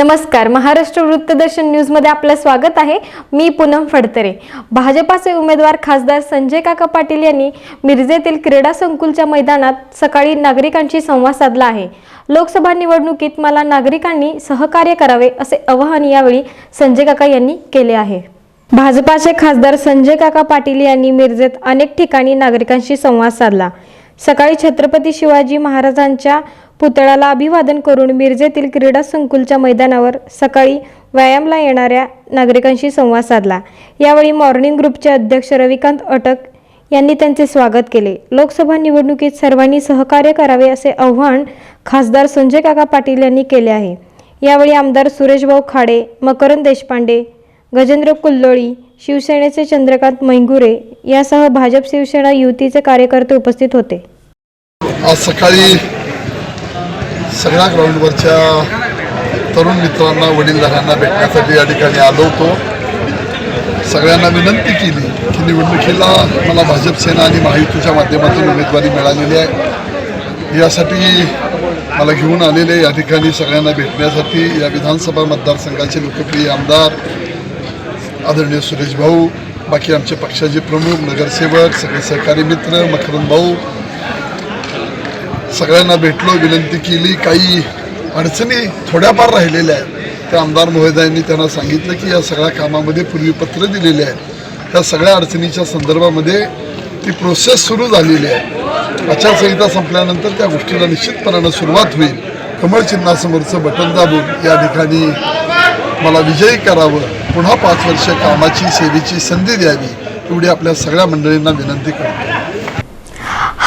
नमस्कार महाराष्ट्र वृत्तदर्शन न्यूजमध्ये आपलं स्वागत आहे. मी पूनम फडतरे. भाजपाचे उमेदवार खासदार संजय काका पाटील यांनी मिरजेतील क्रीडा संकुलच्या मैदानात सकाळी नागरिकांशी संवाद साधला आहे. लोकसभा निवडणुकीत मला नागरिकांनी सहकार्य करावे असे आवाहन यावेळी संजय काका यांनी केले आहे. भाजपाचे खासदार संजय काका पाटील यांनी मिरजेत अनेक ठिकाणी नागरिकांशी संवाद साधला. सकाळी छत्रपती शिवाजी महाराजांच्या पुतळ्याला अभिवादन करून मिरजेतील क्रीडा संकुलच्या मैदानावर सकाळी व्यायामला येणाऱ्या नागरिकांशी संवाद साधला. यावेळी मॉर्निंग ग्रुपचे अध्यक्ष रविकांत अटक यांनी त्यांचे स्वागत केले. लोकसभा निवडणुकीत सर्वांनी सहकार्य करावे असे आव्हान खासदार संजय काका पाटील यांनी केले आहे. यावेळी आमदार सुरेशभाऊ खाडे मकरंद देशपांडे गजेंद्र कुल्लोळी शिवसेनेचे चंद्रकांत मैंगुरे यासह भाजप शिवसेना युतीचे कार्यकर्ते उपस्थित होते. आज सकाळी सगळ्या ग्राउंडवरच्या तरुण मित्रांना वडीलधाऱ्यांना भेटण्यासाठी या ठिकाणी आलो होतो. सगळ्यांना विनंती केली की निवडणुकीला मला भाजप सेना आणि महायुतीच्या माध्यमातून उमेदवारी मिळालेली आहे. यासाठी मला घेऊन आलेले या ठिकाणी सगळ्यांना भेटण्यासाठी या विधानसभा मतदारसंघाचे लोकप्रिय आमदार आदरणीय सुरेश भाऊ बाकी आमचे पक्षाचे प्रमुख नगरसेवक सगळे सहकारी मित्र मकरंद भाऊ सगळ्यांना भेटलो विनंती केली काही अडचणी थोड्याफार राहिलेल्या आहेत. त्या आमदार महोदयांनी त्यांना सांगितलं की या सगळ्या कामामध्ये पूर्वी पत्र दिलेले आहेत. त्या सगळ्या अडचणीच्या संदर्भामध्ये ती प्रोसेस सुरू झालेली आहे. आचारसंहिता संपल्यानंतर त्या गोष्टीला निश्चितपणानं सुरुवात होईल. कमळ चिन्हासमोरचं बटन दाबून या ठिकाणी मला विजयी करावं पुन्हा पाच वर्ष कामाची सेवेची संधी द्यावी एवढी आपल्या सगळ्या मंडळींना विनंती करतो.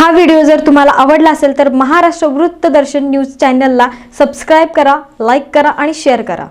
हा व्हिडिओ जर तुम्हाला आवडला असेल तर महाराष्ट्र वृत्तदर्शन न्यूज चॅनलला सबस्क्राईब करा लाईक करा आणि शेअर करा.